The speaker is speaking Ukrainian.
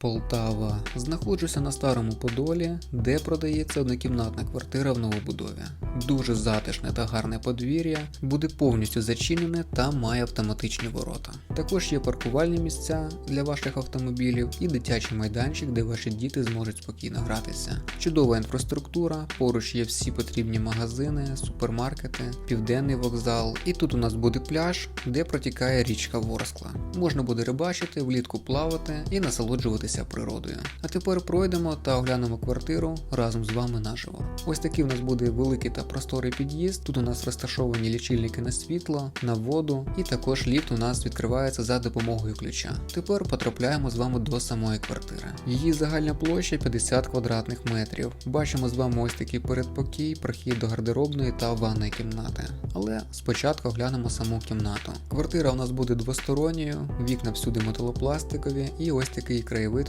Полтава. Знаходжуся на старому Подолі, де продається однокімнатна квартира в новобудові. Дуже затишне та гарне подвір'я, буде повністю зачинене та має автоматичні ворота. Також є паркувальні місця для ваших автомобілів і дитячий майданчик, де ваші діти зможуть спокійно гратися. Чудова інфраструктура, поруч є всі потрібні магазини, супермаркети, південний вокзал. І тут у нас буде пляж, де протікає річка Ворскла. Можна буде рибачити, влітку плавати і насолоджуватися природою. А тепер пройдемо та оглянемо квартиру разом з вами наживо. Ось такий у нас буде великий та просторий під'їзд. Тут у нас розташовані лічильники на світло, на воду, і також ліфт у нас відкривається за допомогою ключа. Тепер потрапляємо з вами до самої квартири. Її загальна площа 50 квадратних метрів. Бачимо з вами ось такий передпокій, прохід до гардеробної та ванної кімнати. Але спочатку оглянемо саму кімнату. Квартира у нас буде двосторонньою, вікна всюди металопластикові, і ось такий краєвид